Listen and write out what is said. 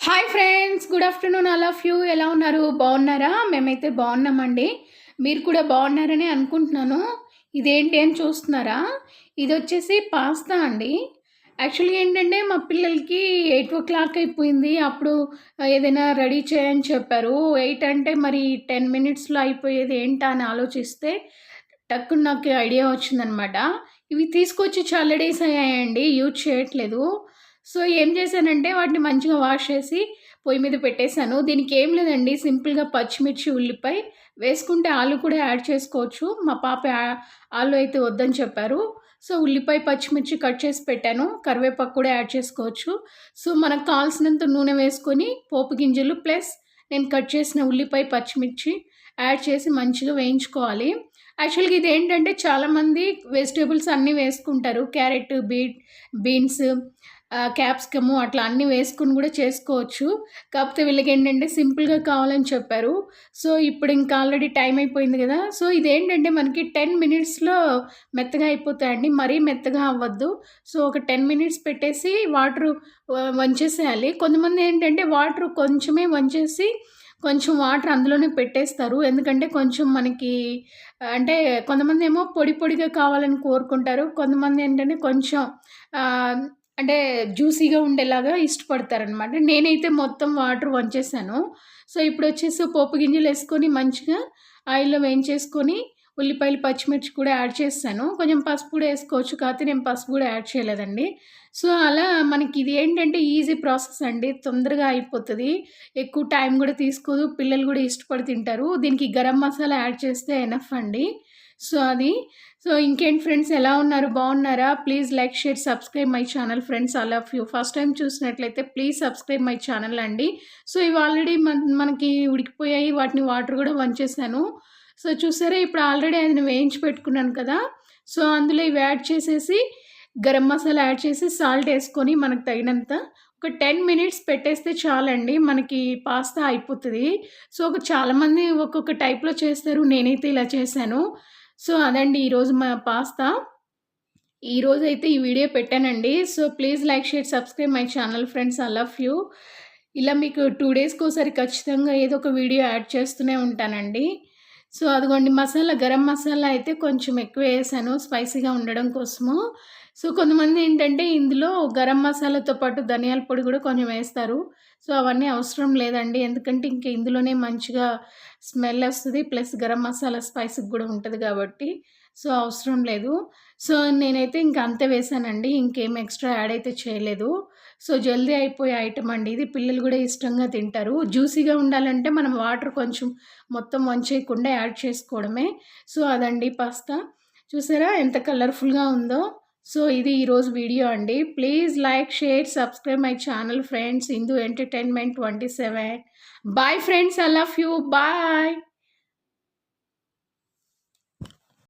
Hi friends good afternoon all of you ఎలా ఉన్నారు? బాగున్నారా? మేమైతే బాగున్నామండి. మీరు కూడా బాగున్నారని అనుకుంటున్నాను. ఇదేంటి అని చూస్తున్నారా? ఇది వచ్చేసి పాస్తా అండి. యాక్చువల్గా ఏంటంటే మా పిల్లలకి ఎయిట్ ఓ క్లాక్ అయిపోయింది. అప్పుడు ఏదైనా రెడీ చేయని చెప్పారు. ఎయిట్ అంటే మరి టెన్ మినిట్స్లో అయిపోయేది ఏంటా అని ఆలోచిస్తే టక్కు నాకు ఐడియా వచ్చిందనమాట. ఇవి తీసుకొచ్చి చాలా డేస్ అయ్యాయండి యూజ్ చేయట్లేదు. సో ఏం చేశానంటే వాటిని మంచిగా వాష్ చేసి పొయ్యి మీద పెట్టేశాను. దీనికి ఏం లేదండి సింపుల్గా పచ్చిమిర్చి ఉల్లిపాయ వేసుకుంటే ఆలు కూడా యాడ్ చేసుకోవచ్చు. మా పాప ఆలు అయితే వద్దని చెప్పారు. సో ఉల్లిపాయ పచ్చిమిర్చి కట్ చేసి పెట్టాను. కరివేపాకు కూడా యాడ్ చేసుకోవచ్చు. సో మనకు కావాల్సినంత నూనె వేసుకొని పోపు గింజలు ప్లస్ నేను కట్ చేసిన ఉల్లిపాయ పచ్చిమిర్చి యాడ్ చేసి మంచిగా వేయించుకోవాలి. యాక్చువల్గా ఇది ఏంటంటే చాలామంది వెజిటేబుల్స్ అన్నీ వేసుకుంటారు. క్యారెట్ బీట్ బీన్స్ క్యాప్సికము అట్లా అన్నీ వేసుకుని కూడా చేసుకోవచ్చు. కాకపోతే వీళ్ళకి ఏంటంటే సింపుల్గా కావాలని చెప్పారు. సో ఇప్పుడు ఇంకా ఆల్రెడీ టైం అయిపోయింది కదా. సో ఇదేంటంటే మనకి టెన్ మినిట్స్లో మెత్తగా అయిపోతాయండి. మరీ మెత్తగా అవ్వద్దు. సో ఒక టెన్ మినిట్స్ పెట్టేసి వాటర్ వంచేసేయాలి. కొంతమంది ఏంటంటే వాటర్ కొంచెమే వంచేసి కొంచెం వాటర్ అందులోనే పెట్టేస్తారు. ఎందుకంటే కొంచెం మనకి అంటే కొంతమంది ఏమో పొడి పొడిగా కావాలని కోరుకుంటారు. కొంతమంది ఏంటంటే కొంచెం అంటే జ్యూసీగా ఉండేలాగా ఇష్టపడతారనమాట నేనైతే మొత్తం వాటర్ వంచేసాను. సో ఇప్పుడు వచ్చేసి పోపు గింజలు వేసుకొని మంచిగా ఆయిల్లో వేయించేసుకొని ఉల్లిపాయలు పచ్చిమిర్చి కూడా యాడ్ చేస్తాను. కొంచెం పసుపు కూడా వేసుకోవచ్చు కాకపోతే నేను పసుపు కూడా యాడ్ చేయలేదండి. సో అలా మనకి ఇది ఏంటంటే ఈజీ ప్రాసెస్ అండి. తొందరగా అయిపోతుంది. ఎక్కువ టైం కూడా తీసుకోదు. పిల్లలు కూడా ఇష్టపడి తింటారు. దీనికి గరం మసాలా యాడ్ చేస్తే ఎనఫ్ అండి. సో అది. సో ఇంకేంటి ఫ్రెండ్స్ ఎలా ఉన్నారు? బాగున్నారా? Please like share subscribe my channel friends I love you. First time చూసినట్లయితే ప్లీజ్ సబ్స్క్రైబ్ మై ఛానల్ అండి. సో ఇవి ఆల్రెడీ మనకి ఉడికిపోయాయి. వాటిని వాటర్ కూడా వంచేసాను. సో చూసారా ఇప్పుడు ఆల్రెడీ అది వేయించి పెట్టుకున్నాను కదా. సో అందులో ఇవి యాడ్ చేసేసి గరం మసాలా యాడ్ చేసి సాల్ట్ వేసుకొని మనకు తగినంత ఒక టెన్ మినిట్స్ పెట్టేస్తే చాలండి. మనకి పాస్తా అయిపోతుంది. సో ఒక చాలామంది ఒక్కొక్క టైప్లో చేస్తారు. నేనైతే ఇలా చేశాను. సో అదండి ఈరోజు మా పాస్తా. ఈరోజు అయితే ఈ వీడియో పెట్టానండి. So please like share subscribe my channel friends. I love you. ఇలా మీకు టూ డేస్కి ఒకసారి ఖచ్చితంగా ఏదో ఒక వీడియో యాడ్ చేస్తూనే ఉంటానండి. సో అదిగోండి మసాలా గరం మసాలా అయితే కొంచెం ఎక్కువ వేసాను స్పైసీగా ఉండడం కోసము. సో కొంతమంది ఏంటంటే ఇందులో గరం మసాలాతో పాటు ధనియాల పొడి కూడా కొంచెం వేస్తారు. సో అవన్నీ అవసరం లేదండి. ఎందుకంటే ఇంకా ఇందులోనే మంచిగా స్మెల్ వస్తుంది ప్లస్ గరం మసాలా స్పైసీ కూడా ఉంటుంది కాబట్టి. సో అవసరం లేదు. సో నేనైతే ఇంకా అంతే వేసానండి. ఇంకేం ఎక్స్ట్రా యాడ్ అయితే చేయలేదు. సో జల్దీ అయిపోయే ఐటమ్ అండి. ఇది పిల్లలు కూడా ఇష్టంగా తింటారు. జ్యూసీగా ఉండాలంటే మనం వాటర్ కొంచెం మొత్తం వంచేయకుండా యాడ్ చేసుకోవడమే. సో అదండి పాస్తా. చూసారా ఎంత కలర్ఫుల్గా ఉందో. సో ఇది ఈరోజు వీడియో అండి. Please like share subscribe my channel friends. Hindu entertainment twenty seven. Bye friends. I love you. Bye.